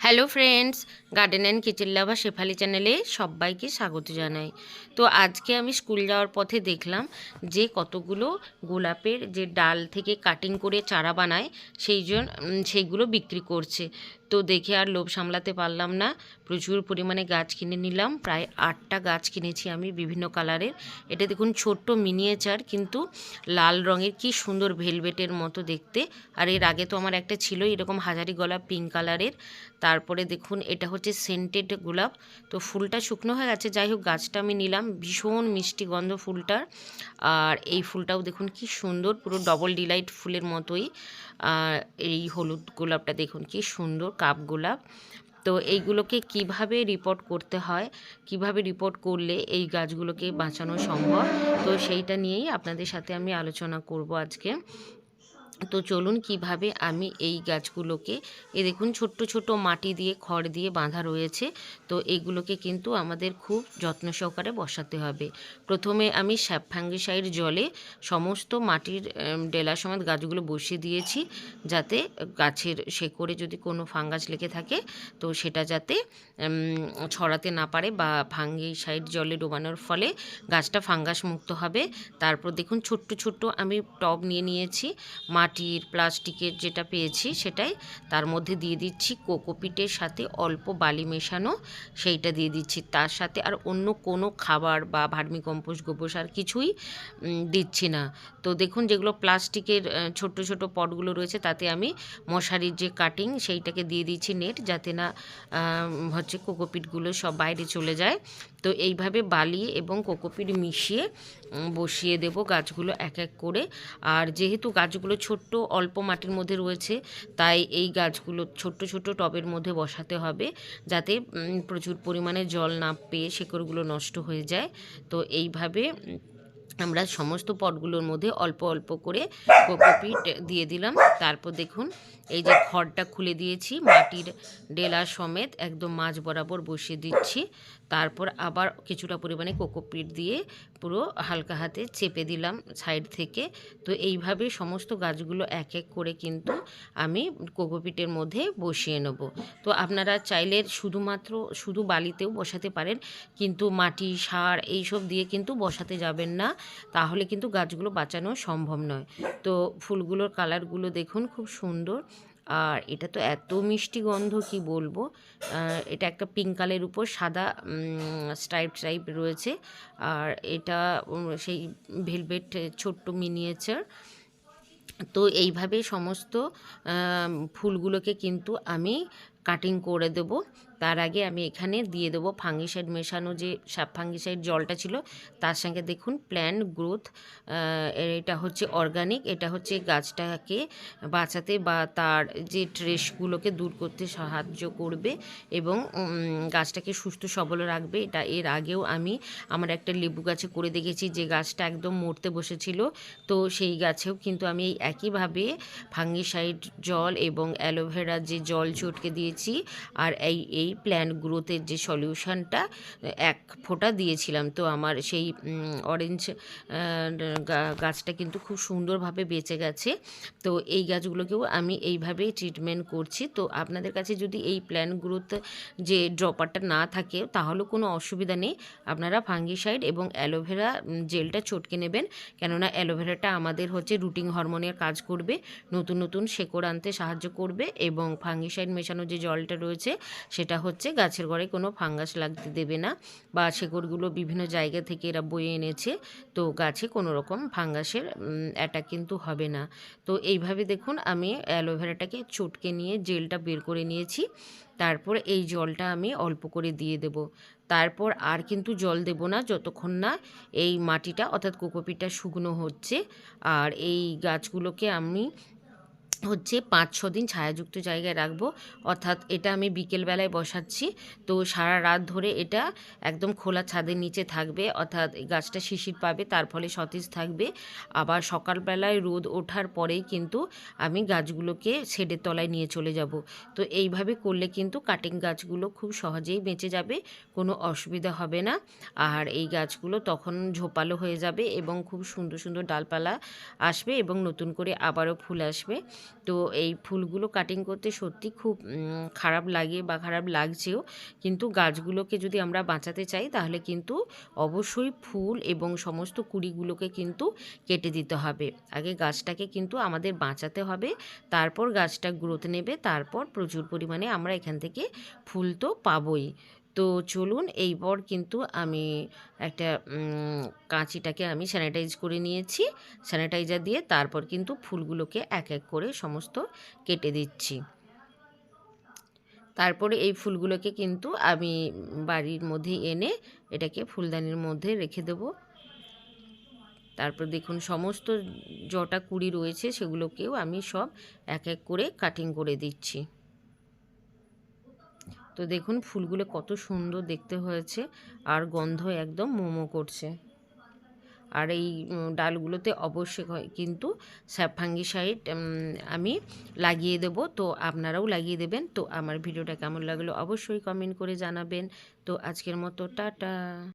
Hello friends garden and kitchen lover Shefali চ্যানেলে সবাইকে স্বাগত জানাই। তো আজকে আমি স্কুল যাওয়ার পথে দেখলাম যে কতগুলো গোলাপের যে ডাল থেকে কাটিং করে চারা বানায় সেই জন সেইগুলো বিক্রি করছে। তো দেখে আর লোভ সামলাতে পারলাম না। প্রচুর পরিমাণে গাছ কিনে নিলাম। প্রায় আটটা গাছ কিনেছি আমি বিভিন্ন কালারের। এটা দেখুন ছোট্ট মিনিয়েচার কিন্তু লাল রঙের কি সুন্দর ভেলভেটের মতো দেখতে। আর এর আগে তো আমার একটা ছিল এরকম হাজারি গোলাপ পিঙ্ক কালারের। তারপরে দেখুন এটা হচ্ছে সেন্টেড গোলাপ। তো ফুলটা শুকনো হয়ে গেছে। যাই হোক, গাছটা আমি নিলাম। ভীষণ মিষ্টি গন্ধ ফুলটার। আর এই ফুলটাও দেখুন কি সুন্দর, পুরো ডবল ডিলাইট ফুলের মতোই। আর এই হলুদ গোলাপটা দেখুন কি সুন্দর। কাপ গোলাপ তো এইগুলোকে কীভাবে রিপোর্ট করতে হয়, কীভাবে রিপোর্ট করলে এই গাছগুলোকে বাঁচানো সম্ভব, তো সেইটা নিয়েই আপনাদের সাথে আমি আলোচনা করব আজকে। তো চলুন কীভাবে আমি এই গাছগুলোকে, এ দেখুন ছোট্ট ছোট মাটি দিয়ে, খড় দিয়ে বাঁধা রয়েছে। তো এইগুলোকে কিন্তু আমাদের খুব যত্ন সহকারে বসাতে হবে। প্রথমে আমি স্যাপফাঙ্গিসাইড জলে সমস্ত মাটির ডেলা সমেত গাছগুলো বসিয়ে দিয়েছি। যাতে গাছের শেকড়ে যদি কোনো ফাঙ্গাস লেগে থাকে, তো সেটা যাতে ছড়াতে না পারে বা ফাঙ্গিসাইড জলে ডোবানোর ফলে গাছটা ফাঙ্গাস মুক্ত হবে। তারপর দেখুন ছোট্ট ছোট্ট আমি টব নিয়ে নিয়েছি। মাটির, প্লাস্টিকের যেটা পেয়েছি সেটাই। তার মধ্যে দিয়ে দিচ্ছি কোকোপিটের সাথে অল্প বালি মেশানো, সেইটা দিয়ে দিচ্ছি তার সাথে। আর অন্য কোনো খাবার বা ভার্মি কম্পোস্ট গোবর সার কিছুই দিচ্ছি না। তো দেখুন যেগুলো প্লাস্টিকের ছোট ছোট পটগুলো রয়েছে, তাতে আমি মশারির যে কাটিং সেইটাকে দিয়ে দিচ্ছি নেট যাতে না হচ্ছে কোকোপিটগুলো সব বাইরে চলে যায়। তো এইভাবে বালি এবং কোকোপিট মিশিয়ে বসিয়ে দেব গাছগুলো এক এক করে। আর যেহেতু গাছগুলো ছোট্ট, অল্প মাটির মধ্যে রয়েছে, তাই এই গাছগুলো ছোট্ট ছোট্ট টবের মধ্যে বসাতে হবে যাতে প্রচুর পরিমাণে জল না পেয়ে শেকড়গুলো নষ্ট হয়ে যায়। তো এইভাবে আমরা সমস্ত পটগুলোর মধ্যে অল্প অল্প করে কোকোপিট দিয়ে দিলাম। তারপর দেখুন, এই যে খড়টা খুলে দিয়েছি, মাটির ডেলা সমেত একদম মাঝ বরাবর বসিয়ে দিচ্ছি। তারপর আবার কিছুটা পরিমাণে কোকোপিট দিয়ে পুরো হালকা হাতে চেপে দিলাম সাইড থেকে। তো এইভাবে সমস্ত গাছগুলো এক এক করে কিন্তু আমি কোকোপিটের মধ্যে বসিয়ে নেব। তো আপনারা চাইলে শুধুমাত্র, শুধু বালিতেও বসাতে পারেন, কিন্তু মাটি, সার এইসব দিয়ে কিন্তু বসাতে যাবেন না। তাহলে কিন্তু গাছগুলো বাঁচানো সম্ভব নয়। তো ফুলগুলোর কালারগুলো দেখুন, খুব সুন্দর। আর এটা তো এত মিষ্টি গন্ধ, কি বলব? এটা একটা পিঙ্ক কালের উপর সাদা স্ট্রাইপ স্ট্রাইপ রয়েছে। আর এটা সেই ভেলভেট ছোট্ট মিনিয়েচার তো এইভাবে সমস্ত ফুলগুলোকে কিন্তু আমি কাটিং করে দেব। তার আগে আমি এখানে দিয়ে দেবো ফাঙ্গিসাইড মেশানো যে সাপ ফাঙ্গিসাইড জলটা ছিল, তার সঙ্গে দেখুন প্ল্যান্ট গ্রোথ এটা হচ্ছে অর্গানিক এটা হচ্ছে গাছটাকে বাঁচাতে বা তার যে ট্রেসগুলোকে দূর করতে সাহায্য করবে এবং গাছটাকে সুস্থ সবল রাখবে। এটা এর আগেও আমি আমার একটা লেবু গাছে করে দেখেছি যে গাছটা একদম মরতে বসেছিল, তো সেই গাছেও কিন্তু আমি এই একইভাবে ফাঙ্গিসাইড জল এবং অ্যালোভেরা যে জল চটকে দিয়েছি, আর এই এই প্ল্যান্ট গ্রোথের যে সলিউশনটা এক ফোঁটা দিয়েছিলাম। তো আমার সেই অরেঞ্জ গাছটা কিন্তু খুব সুন্দরভাবে বেঁচে গেছে। তো এই গাছগুলোকেও আমি এইভাবেই ট্রিটমেন্ট করছি। তো আপনাদের কাছে যদি এই প্ল্যান্ট গ্রোথ যে ড্রপারটা না থাকে তাহলেও কোনো অসুবিধা নেই। আপনারা ফাঙ্গিসাইড এবং অ্যালোভেরা জেলটা চটকে নেবেন। কেননা অ্যালোভেরাটা আমাদের হচ্ছে রুটিং হরমোনের কাজ করবে। নতুন নতুন শেকড় আনতে সাহায্য করবে এবং ফাঙ্গিসাইড মেশানো যে জলটা রয়েছে, সেটা হচ্ছে গাছের গোড়ায় কোনো ফাঙ্গাস লাগতে দেবে না বা শেকড়গুলো বিভিন্ন জায়গা থেকে এরা বয়ে এনেছে, তো গাছে কোনো রকম ফাঙ্গাসের অ্যাটাক কিন্তু হবে না। তো এইভাবে দেখুন আমি অ্যালোভেরাটাকে চটকে নিয়ে জেলটা বের করে নিয়েছি। তারপর এই জলটা আমি অল্প করে দিয়ে দেব। তারপর আর কিন্তু জল দেব না যতক্ষণ না এই মাটিটা অর্থাৎ কোকোপিটা শুকনো হচ্ছে। আর এই গাছগুলোকে আমি হচ্ছে পাঁচ, ছ দিন ছায়াযুক্ত জায়গায় রাখব। অর্থাৎ এটা আমি বিকেলবেলায় বসাচ্ছি। তো সারা রাত ধরে এটা একদম খোলা ছাদের নিচে থাকবে। অর্থাৎ গাছটা শিশির পাবে, তার ফলে সতেজ থাকবে। আবার সকালবেলায় রোদ ওঠার পরেই কিন্তু আমি গাছগুলোকে শেডের তলায় নিয়ে চলে যাব। তো এইভাবে করলে কিন্তু কাটিং গাছগুলো খুব সহজেই বেঁচে যাবে, কোনো অসুবিধা হবে না। আর এই গাছগুলো তখন ঝোপালো হয়ে যাবে এবং খুব সুন্দর সুন্দর ডালপালা আসবে এবং নতুন করে আবারও ফুল আসবে। তো এই ফুলগুলো কাটিং করতে সত্যি খুব খারাপ লাগে বা খারাপ লাগছেও। কিন্তু গাছগুলোকে যদি আমরা বাঁচাতে চাই, তাহলে কিন্তু অবশ্যই ফুল এবং সমস্ত কুড়িগুলোকে কিন্তু কেটে দিতে হবে। আগে গাছটাকে কিন্তু আমাদের বাঁচাতে হবে, তারপর গাছটা গ্রোথ নেবে, তারপর প্রচুর পরিমাণে আমরা এখান থেকে ফুল তো পাবই। তো চলুন এইবার কিন্তু আমি একটা কাঁচিটাকে আমি স্যানিটাইজ করে নিয়েছি। স্যানিটাইজার দিয়ে তারপর কিন্তু ফুলগুলোকে এক এক করে সমস্ত কেটে দিচ্ছি। তারপরে এই ফুলগুলোকে কিন্তু আমি বাড়ির মধ্যে এনে এটাকে ফুলদানির মধ্যে রেখে দেব। তারপর দেখুন সমস্ত জটা কুড়ি রয়েছে সেগুলোকেও আমি সব এক এক করে কাটিং করে দিচ্ছি। তো দেখুন ফুলগুলো কত সুন্দর দেখতে হয়েছে আর গন্ধ একদম মোমো করছে। আর এই ডালগুলোতে অবশ্যই কিন্তু স্যাফাঙ্গিসাইড আমি লাগিয়ে দেব, তো আপনারাও লাগিয়ে দেবেন। তো আমার ভিডিওটা কেমন লাগল অবশ্যই কমেন্ট করে জানাবেন। তো আজকের মতো, টাটা।